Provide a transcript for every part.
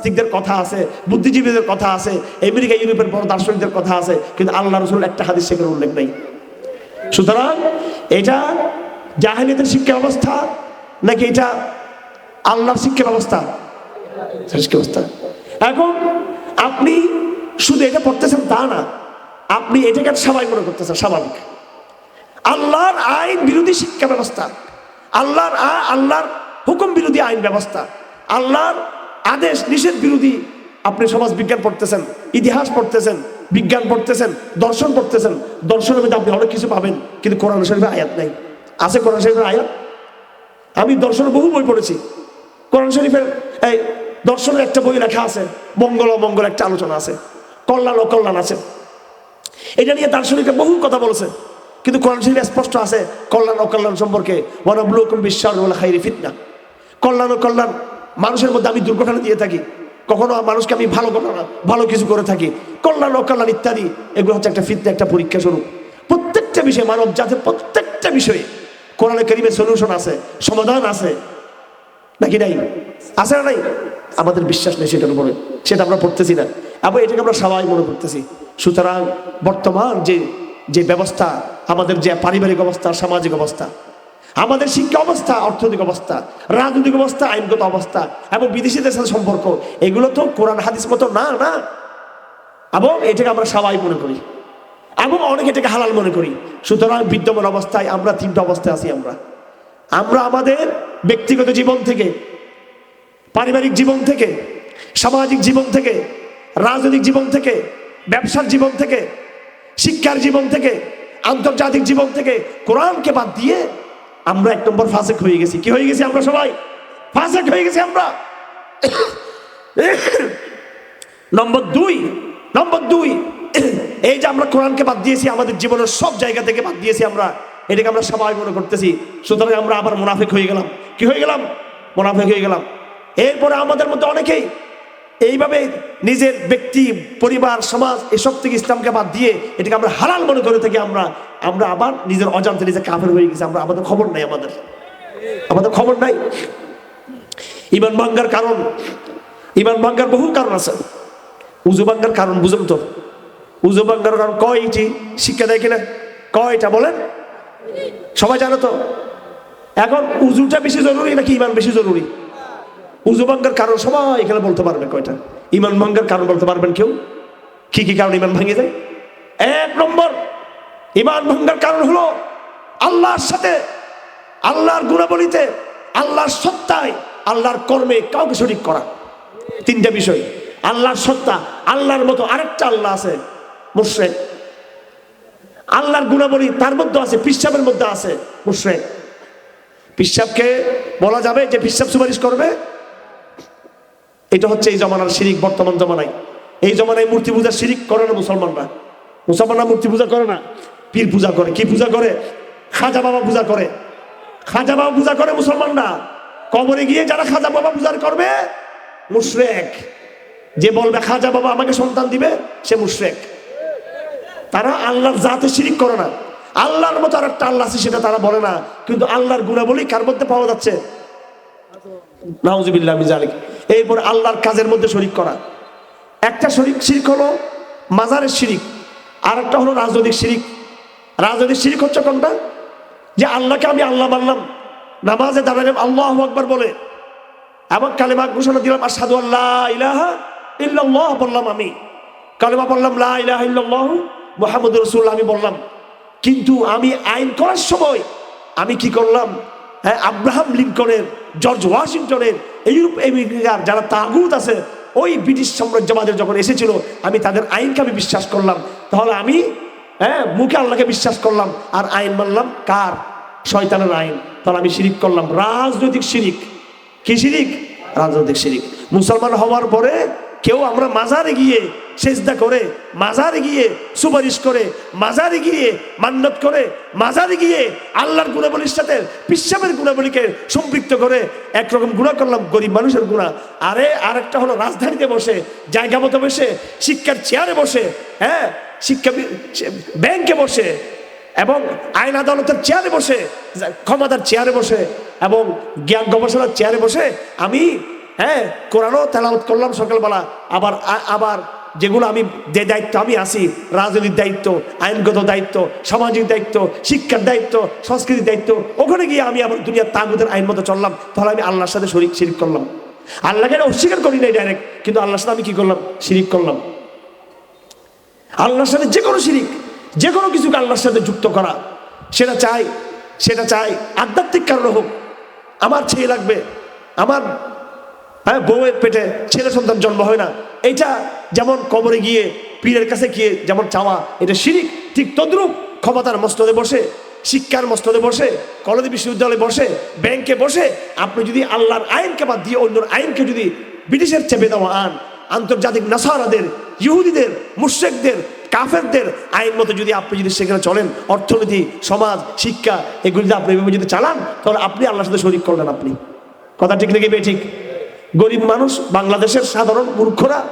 নাস্তিকদের কথা আছে, বুদ্ধিজীবীদের কথা আছে, আমেরিকা, ইউরোপের বড় দার্শনিকদের কথা আছে, কিন্তু আল্লাহ রসুল একটা হাদিস সেখানে উল্লেখ নেই। সুতরাং এটা জাহেলিয়াতের শিক্ষা ব্যবস্থা নাকি এটা আল্লাহর শিক্ষা ব্যবস্থা? শিক্ষা ব্যবস্থা। এখন আপনি শুধু এটা পড়তেছেন তা না, আপনি এটাকে সবাই মনে করতেছেন, স্বাভাবিক। আল্লাহর আইন বিরোধী শিক্ষা ব্যবস্থা, আল্লাহর আল্লাহর হুকুম বিরোধী আইন ব্যবস্থা, আল্লাহর আদেশ, নিষেধ বিরোধী। আপনি সমাজ বিজ্ঞান পড়তেছেন, ইতিহাস পড়তেছেন, বিজ্ঞান পড়তেছেন, দর্শন পড়তেছেন। দর্শনের মধ্যে আপনি অনেক কিছু পাবেন, কিন্তু কোরআন শরীফের আয়াত নাই। আছে কোরআন শরীফের আয়াত? আমি দর্শনের বহু বই পড়েছি। কোরআন শরীফের এই দর্শনের একটা বই লেখা আছে, মঙ্গল অমঙ্গল একটা আলোচনা আছে। কল্যাণ অকল্যাণ আছে। এটা নিয়ে দার্শনিকরা বহু কথা বলেছে। কিন্তু কোরআন শরীফে স্পষ্ট আছে, কল্যাণ অকল্যাণ সম্পর্কে ওয়ানাবলুকুম বিশ্বাস খাইরি ফিতনা। কল্যাণ ও কল্যাণ মানুষের মধ্যে আমি দুর্ঘটনা দিয়ে থাকি। কখনো মানুষকে আমি ভালো ঘটনা, ভালো কিছু করে থাকি। কল্যাণ, অকল্যাণ ইত্যাদি, এগুলো হচ্ছে একটা ফিতনা, একটা পরীক্ষা স্বরূপ। প্রত্যেকটা বিষয়ে, মানব জাতির প্রত্যেকটা বিষয়ে কোরআনে করিমের সলিউশন আছে, সমাধান আছে। নাকি নাই? আছে না নাই? আমাদের বিশ্বাস নেই সেটার উপরে। সেটা আমরা পড়তেছি না। এবং এটাকে আমরা সবাই মনে করতেছি। সুতরাং বর্তমান যে যে ব্যবস্থা, আমাদের যে পারিবারিক অবস্থা, সামাজিক অবস্থা আমাদের শিক্ষা অবস্থা, অর্থনৈতিক অবস্থা, রাজনৈতিক অবস্থা, আইনগত অবস্থা এবং বিদেশিদের সাথে সম্পর্ক, এগুলো তো কোরআন, হাদিস মতো না না। এবং এটাকে আমরা সবাই মনে করি। এবং অনেক এটাকে হালাল মনে করি। সুতরাং বিদ্যমান অবস্থায় আমরা তিনটা অবস্থায় আছি আমরা। আমরা আমাদের ব্যক্তিগত জীবন থেকে, পারিবারিক জীবন থেকে, সামাজিক জীবন থেকে, রাজনৈতিক জীবন থেকে, ব্যবসার জীবন থেকে, শিক্ষার জীবন থেকে, আন্তর্জাতিক জীবন থেকে কোরআনকে বাদ দিয়ে আমরা এক নম্বর ফাসেক হয়ে গেছি। কি হয়ে গেছি আমরা সবাই? ফাসেক হয়ে গেছি আমরা। নম্বর দুই নম্বর দুই, এই যে আমরা কোরআনকে বাদ দিয়েছি, আমাদের জীবনের সব জায়গা থেকে বাদ দিয়েছি আমরা, এটাকে আমরা সবাই মনে করতেছি। সুতরাং আমরা আবার মুনাফিক হয়ে গেলাম। কি হয়ে গেলাম? মুনাফিক হয়ে গেলাম। এরপরে আমাদের মধ্যে অনেকেই এইভাবে নিজের ব্যক্তি, পরিবার, সমাজ, এসব থেকে ইসলামকে বাদ দিয়ে এটাকে আমরা হালাল মনে করে থাকি, আমরা আমরা আবার নিজের অজান্তে নিজে কাফের হয়ে গেছি, আমরা আমাদের খবর নাই আমাদের। আমাদের খবর নাই। ইমান ভাঙ্গার কারণ, ইমান ভাঙ্গার বহু কারণ আছে। উজু ভাঙ্গার কারণ, বুঝুন তো। উজু ভাঙ্গার কারণ কয়টি? শিক্ষা দেয় কিনা? কয়টা বলেন? সবাই জানো তো? এখন উজুটা বেশি জরুরি নাকি ইমান বেশি জরুরি? উজু ভাঙ্গার কারণ সবাই এখানে বলতে পারবে কয়টা? ইমান ভাঙ্গার কারণ বলতে পারবেন কেউ? কি কি কারণ ইমান ভাঙে যায়? এক নম্বর ইমান ভাঙ্গার কারণ হলো আল্লাহর সাথে, আল্লাহর গুণাবলিতে, আল্লাহর সত্তায়, আল্লাহর কর্মে কাউকে শরিক করা। তিনটা বিষয়, আল্লাহর সত্তা, আল্লাহর মতো আরেকটা আল্লাহ আছে, মুশ্রেক। আল্লাহর গুণাবলী তার মধ্যে আছে, পিসাবের মধ্যে আছে, মুশ্রেক। পিসাবকে বলা যাবে যে পিসাব সুপারিশ করবে এটা হচ্ছে এই জমানার শিরিক বর্তমান জমানায়। এই জমানায় মূর্তি পূজা শিরিক করে না মুসলমানরা? মুসলমানরা মূর্তি পূজা করে না? পীর পূজা করে। কি পূজা করে? খাজা বাবা পূজা করে। খাজা বাবা পূজা করে মুসলমানরা। কবরে গিয়ে যারা খাজা বাবা পূজা করবে, মুশরেক। যে বলবে, খাজা বাবা আমাকে সন্তান দিবে সে মুশরেক। তারা আল্লাহর জাতে শিরিক করে না। আল্লাহর মতো আর একটা আল্লাহ আছে, সেটা তারা বলে না। কিন্তু আল্লাহর গুণাবলী কার মধ্যে পাওয়া যাচ্ছে? নাউজুবিল্লাহ মিজালিক এরপর আল্লাহর কাজের মধ্যে শরিক করা। একটা শরিক শিরিক হলো মাজারের শিরিক আর একটা হলো রাজনৈতিক শিরিক। রাজনৈতিক শিরিক হচ্ছে কোনটা? যে আল্লাহকে আমি আল্লাহ মানলাম, নামাজে দাঁড়ালাম আল্লাহ আকবার বলে। এবং কালেমা ঘোষণা দিলাম আর সাধু আল্লাহ ইলাহা ইল্লাল্লাহ বললাম আমি। কালেমা বললাম লা ইলাহা ইল্লাল্লাহ মোহাম্মদ রসুল্লাহ আমি বললাম। কিন্তু আমি আইন করার সময় আমি কি করলাম? হ্যাঁ আব্রাহাম লিঙ্কনের, জর্জ ওয়াশিংটনের, ইউরোপ আমেরিকার যারা তাগুত আছে, ওই ব্রিটিশ সাম্রাজ্যবাদের যখন এসেছিল, আমি তাদের আইনকে আমি বিশ্বাস করলাম। তাহলে আমি হ্যাঁ মুখে আল্লাহকে বিশ্বাস করলাম, আর আইন মানলাম কার? শয়তানের আইন। তাহলে আমি শিরিক করলাম। রাজনৈতিক শিরিক। কি শিরিক? রাজনৈতিক শিরিক। মুসলমান হওয়ার পরে কেউ আমরা মাজারে গিয়ে সেজদা করে, মাজারে গিয়ে সুপারিশ করে, মাজারে গিয়ে মান্নত করে, মাজারে গিয়ে আল্লাহর গুণাবলীর সাথে পিসাবের গুণাবলীকে সম্পৃক্ত করে একরকম গুণা করলাম, গরিব মানুষের গুণা আরে, আরেকটা হলো রাজধানীতে বসে, জায়গা মতো বসে, শিক্ষার চেয়ারে বসে হ্যাঁ? শিক্ষা ব্যাংকে বসে এবং আইন আদালতের চেয়ারে বসে ক্ষমতার চেয়ারে বসে এবং জ্ঞান গবেষণার চেয়ারে বসে আমি হ্যাঁ? কোরআনও তেলাওয়াত করলাম সকালবেলা, আবার আবার যেগুলো আমি যে দায়িত্ব আমি আছি রাজনৈতিক দায়িত্ব, আইনগত দায়িত্ব, সামাজিক দায়িত্ব, শিক্ষার দায়িত্ব, সংস্কৃতির দায়িত্ব, ওখানে গিয়ে আমি আমার দুনিয়ার তাগুদের আইন মতো চললাম, তাহলে আমি আল্লাহর সাথে শরিক শিরিক করলাম। আল্লাহকে অস্বীকার করি নাই ডাইরেক্ট কিন্তু আল্লাহর সাথে আমি কি করলাম? শিরিক করলাম। আল্লাহর সাথে যে কোনো শিরিক যে কোনো কিছুকে আল্লাহর সাথে যুক্ত করা, সেটা চাই সেটা চাই, আধ্যাত্মিক কারণে হোক। আমার ছেলে লাগবে, আমার হ্যাঁ বউয়ের পেটে ছেলে সন্তান জন্ম হয় না। এটা যেমন কবরে গিয়ে, পীরের কাছে গিয়ে যেমন চাওয়া, এটা শিরিক, ঠিক তদ্রুপ ক্ষমতার মস্তদে বসে, শিক্ষার মস্তদে বসে, কলেজ বিশ্ববিদ্যালয়ে বসে, ব্যাংকে বসে, আপনি যদি আল্লাহর আইনকে বাদ দিয়ে অন্য আইনকে যদি ব্রিটিশের চেপে দেওয়া আন, আন্তর্জাতিক নাসারাদের, ইহুদিদের, মুশ্রেকদের, কাফেরদের আইন মতো যদি আপনি যদি সেখানে চলেন, অর্থনীতি, সমাজ, শিক্ষা, এগুলি আপনি যদি চালান, তাহলে আপনি আল্লাহর সাথে শরিক করলেন আপনি। কথা ঠিক নাকি বে ঠিক? গরিব মানুষ, বাংলাদেশের সাধারণ মূর্খরা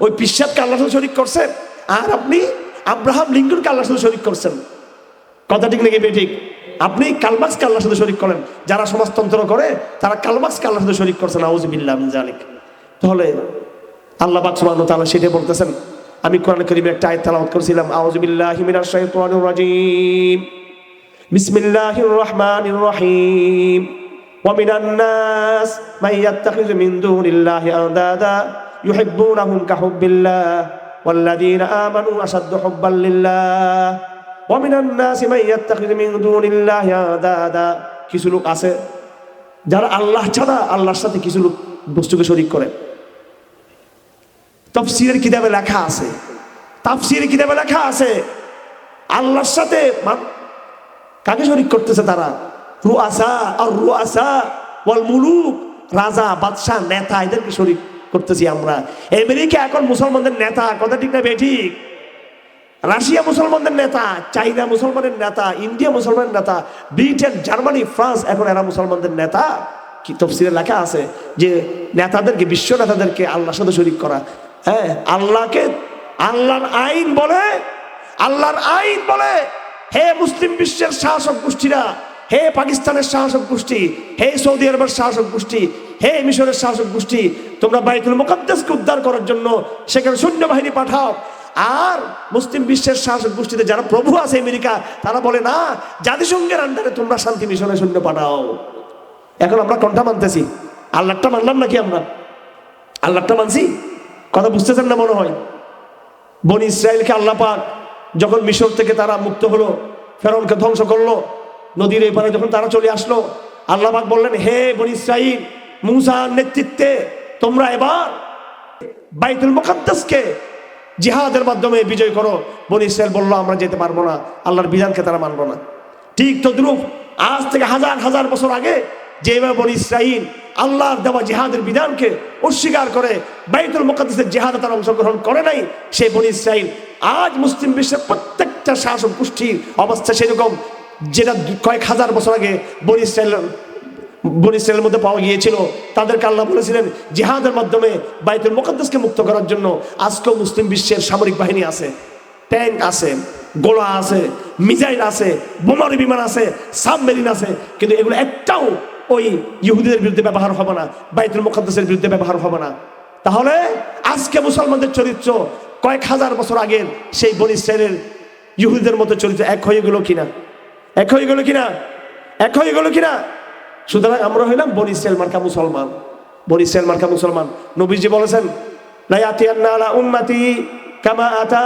ওই পিসাবকে আল্লাহর সাথে শরিক করছেন আর আপনি আব্রাহাম লিঙ্কনকে আল্লাহর সাথে শরিক করছেন। কথা ঠিক নাকি বে ঠিক আপনি কালমাক্সকে আল্লাহর সাথে শরিক করেন। যারা সমাজতন্ত্র করে, তারা কালমাক্সকে আল্লাহর সাথে শরিক করছেন আউজিবিল্লাহ তাহলে আল্লাহ সুবহানাহু ওয়া তাআলা সেটাই বলতেছেন। আমি কোরআন কারীমের একটা আয়াত তেলাওয়াত করেছিলাম। আউযুবিল্লাহি মিনাশ শাইতানির রাজীম। বিসমিল্লাহির রহমানির রহিম। ومن الناس من يتخذ من دون الله أندادا يحبونهم كحب الله والذين آمنوا أشد حبا لله ومن الناس من يتخذ من دون الله أندادا কিছু লোক আছে যারা আল্লাহ ছাড়া আল্লাহর সাথে কিছু লোক বস্তুকে শরীক করে তফসিরের কিতাবে লেখা আছে তাফসিরের কিতাবে লেখা আছে আল্লাহর সাথে মান- কাকে শরিক করতেছে তারা রুয়াসা আর রুয়াসা ওয়াল মুলুক রাজা, বাদশাহ, নেতা, এদেরকে শরিক করতেছি আমরা। আমেরিকা এখন মুসলমানদের নেতা, কথা ঠিক না বেঠিক রাশিয়া মুসলমানদের নেতা, চাইনা মুসলমানের নেতা, ইন্ডিয়া মুসলমানের নেতা, ব্রিটেন, জার্মানি, ফ্রান্স, এখন এরা মুসলমানদের নেতা। কি তফসিলে লেখা আছে যে নেতাদেরকে, বিশ্ব নেতাদেরকে আল্লাহর সাথে শরিক করা। হ্যাঁ আল্লাহকে আল্লাহর আইন বলে, আল্লাহর আইন বলে, হে মুসলিম বিশ্বের শাসক গোষ্ঠীরা হে পাকিস্তানের শাসক গোষ্ঠী, হে সৌদি আরবের শাসক গোষ্ঠী, হে মিশরের শাসক গোষ্ঠী, তোমরা বাইতুল মুকাদ্দাসকে উদ্ধার করার জন্য সেখানে সৈন্যবাহিনী পাঠাও। আর মুসলিম বিশ্বের শাসক গোষ্ঠীতে যারা প্রভু আছে আমেরিকা, তারা বলে, না, জাতিসংঘের আন্ডারে তোমরা শান্তি মিশনে সৈন্য পাঠাও। এখন আমরা কোনটা মানতেছি? আল্লাহটা মানলাম নাকি আমরা? আল্লাহটা মানছি? কথা বুঝতেছেন না মনে হয়? বনি ইসরায়েলকে আল্লাহ পাক যখন মিশর থেকে তারা মুক্ত হলো, ফেরনকে ধ্বংস করল নদীর এপারে যখন তারা চলে আসলো, আল্লাহ পাক বললেন, হে বনি ইসরাইল মুসার নেতৃত্বে তোমরা এবার বাইতুল মুকাদ্দাসকে জিহাদের মাধ্যমে বিজয় করো। বনি বলল, আমরা যেতে পারব না, আল্লাহর বিধানকে তারা মানবো না। ঠিক তদ্রুপ আজ থেকে হাজার হাজার বছর আগে যেভাবে বনি ইসরাইল আল্লাহর দেওয়া জিহাদের বিধানকে অস্বীকার করে বাইতুল মুকাদ্দাসের জিহাদে তারা অংশগ্রহণ করে নাই, সেই বনি ইসরাইল আজ মুসলিম বিশ্বের প্রত্যেকটা শাসক গোষ্ঠীর অবস্থা সেরকম যেটা কয়েক হাজার বছর আগে বনি ইসরায়েলের মধ্যে পাওয়া গিয়েছিল, তাদেরকে আল্লাহ বলেছিলেন, জিহাদের মাধ্যমে বাইতুল মুকাদ্দাসকে মুক্ত করার জন্য আজকেও মুসলিম বিশ্বের সামরিক বাহিনী আছে। ট্যাঙ্ক আছে, গোলা আছে মিজাইল আছে, বোমারি বিমান আছে, সাবমেরিন আছে, কিন্তু এগুলো একটাও ওই ইহুদিদের বিরুদ্ধে ব্যবহার হবে না, বাইতুল মুকাদ্দাসের বিরুদ্ধে ব্যবহার হবে না। তাহলে আজকে মুসলমানদের চরিত্র কয়েক হাজার বছর আগের সেই বনি ইসরায়েলের ইহুদিদের মতো চরিত্র এক হয়ে গেল কিনা? এক হয়ে গেল কিনা? এক হয়ে গেল কিনা? সুতরাং আমরা হইলাম বনি ইসরায়েল মার্কা মুসলমান। বনি ইসরায়েল মার্কা মুসলমান। নবীজি বলেছেন, লা ইয়াতিয়ান্না আলা উম্মতি কামা আতা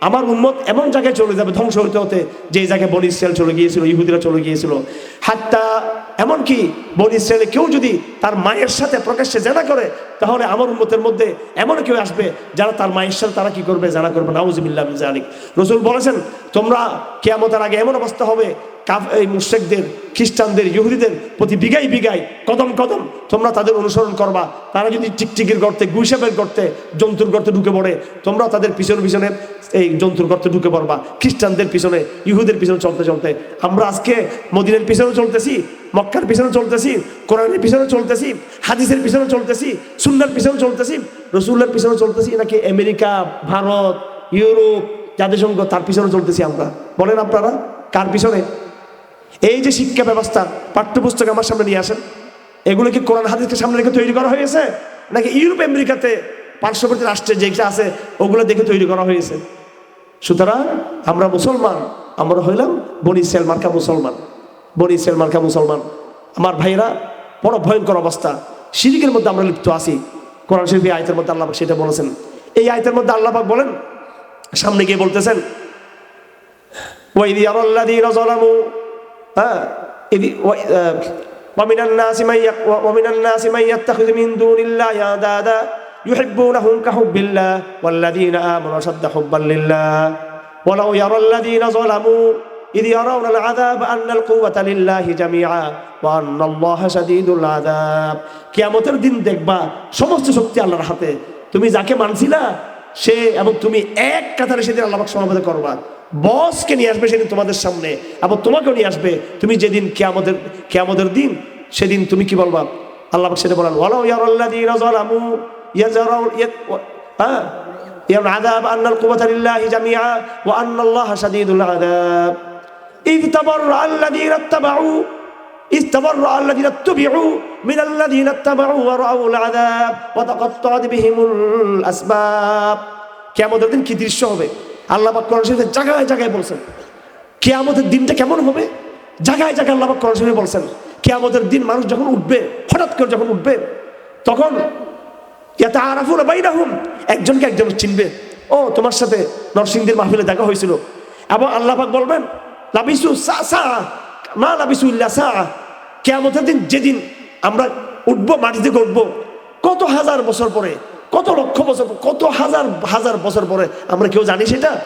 আমার উম্মত এমন জায়গায় চলে যাবে, ধ্বংস হতে হতে যে জায়গায় বনি ইসরায়েল চলে গিয়েছিল, ইহুদিরা চলে গিয়েছিল। হাত্তা এমনকি বনি ইসরায়েলে কেউ যদি তার মায়ের সাথে প্রকাশ্যে জেনা করে তাহলে আমার উম্মতের মধ্যে এমন কেউ আসবে যারা তার মায়ের সাথে তারা কি করবে? জানা করবে নাউজিবিল্লাহ জালিক রসুল বলেছেন, তোমরা কেয়ামতের আগে এমন অবস্থা হবে এই মুশ্রেকদের, খ্রিস্টানদের, ইহুদিদের প্রতি বিঘাই বিঘাই, কদম কদম তোমরা তাদের অনুসরণ করবা। তারা যদি টিকটিকির গর্তে গুইসাবের গর্তে, জন্তুর গর্তে ঢুকে পড়ে, তোমরা তাদের পিছনে পিছনে এই জন্তুর গর্তে ঢুকে পড়বা। খ্রিস্টানদের পিছনে, ইহুদের পিছনে চলতে চলতে, আমরা আজকে মদিনের পিছনে চলতেছি মক্কার পিছনে চলতেছি, কোরআনের পিছনে চলতেছি, হাদিসের পিছনে চলতেছি, সুন্নার পিছনে চলতেছি রসুল্লার পিছনে চলতেছি, নাকি আমেরিকা, ভারত, ইউরোপ, জাতিসংঘ, তার পিছনে চলতেছি আমরা? বলেন আপনারা, কার পিছনে? এই যে শিক্ষা ব্যবস্থা, পাঠ্যপুস্তক আমার সামনে নিয়ে আসেন, এগুলো কি কোরআন হাদিসকে সামনে রেখে তৈরি করা হয়েছে? নাকি ইউরোপ, আমেরিকাতে পার্শ্ববর্তী রাষ্ট্রে যেটা আছে, ওগুলো দেখে তৈরি করা হয়েছে? সুতরাং আমরা মুসলমান, আমরা হইলাম বনি ইসরায়েল মার্কা মুসলমান। বনি ইসরায়েল মার্কা মুসলমান আমার ভাইরা বড় ভয়ঙ্কর অবস্থা শিরিকের মধ্যে আমরা লিপ্ত আছি কোরআন শরীফ এই আয়তের মধ্যে আল্লাহ পাক সেটা বলেছেন এই আয়তের মধ্যে আল্লাহ পাক বলেন সামনে গিয়ে বলতেছেন وإذ يرى الذين ظلموا ها إذ و- آه، ومن الناس من يق- ومن الناس من يتخذ من دون الله أندادا يحبونهم كحب الله والذين آمنوا أشد حبا لله ولو يرى الذين ظلموا إذ يرون العذاب أن القوة لله جميعا وأن الله شديد العذاب কিয়ামতের দিন দেখবা সমস্ত শক্তি আল্লাহর হাতে তুমি যাকে মানছিলা সে এবং তুমি এক কাতারে সেদিন আল্লাহ পাক সমাবেত করবা বসকে নিয়ে আসবে সেদিন তোমাদের সামনে এবং তোমাকেও নিয়ে আসবে তুমি যেদিন কেয়ামতের কেয়ামতের দিন সেদিন তুমি কি বলবা আল্লাহ পাক সেটা বলেন ওয়ালাউ ইয়ারাল্লাযীনা যালামু ইয়াজারাউ ইয়াত হ্যাঁ ইয়ার আযাব আন্নাল কুওয়াতা লিল্লাহি জামিআ ওয়া আন্নাল্লাহা শাদীদুল আযাব إذ تبرأ الذين اتبعوا إذ تبرأ الذين اتبعوا من الذين اتبعوا ورأوا العذاب وتقطعت بهم الأسباب কেয়ামতের দিন কি দৃশ্য হবে আল্লাহ পাক কোরআন শরীফে জায়গায় জায়গায় বলছেন কেয়ামতের দিনটা কেমন হবে জায়গায় জায়গায় আল্লাহ পাক কোরআন শরীফে বলছেন কেয়ামতের দিন মানুষ যখন উঠবে হঠাৎ করে যখন উঠবে তখন ইয়াতে আরাফুল বাইরাহুম একজনকে একজন চিনবে ও তোমার সাথে নরসিংদীর মাহফিলে দেখা হয়েছিল এবং আল্লাহ পাক বলবেন লাবিসু মা লাবিসু ইল্লা সা কেয়ামতের দিন যেদিন আমরা উঠবো, মাটি থেকে উঠবো, কত হাজার বছর পরে, কত লক্ষ বছর কত হাজার হাজার বছর পরে, আমরা কেউ জানি সেটা?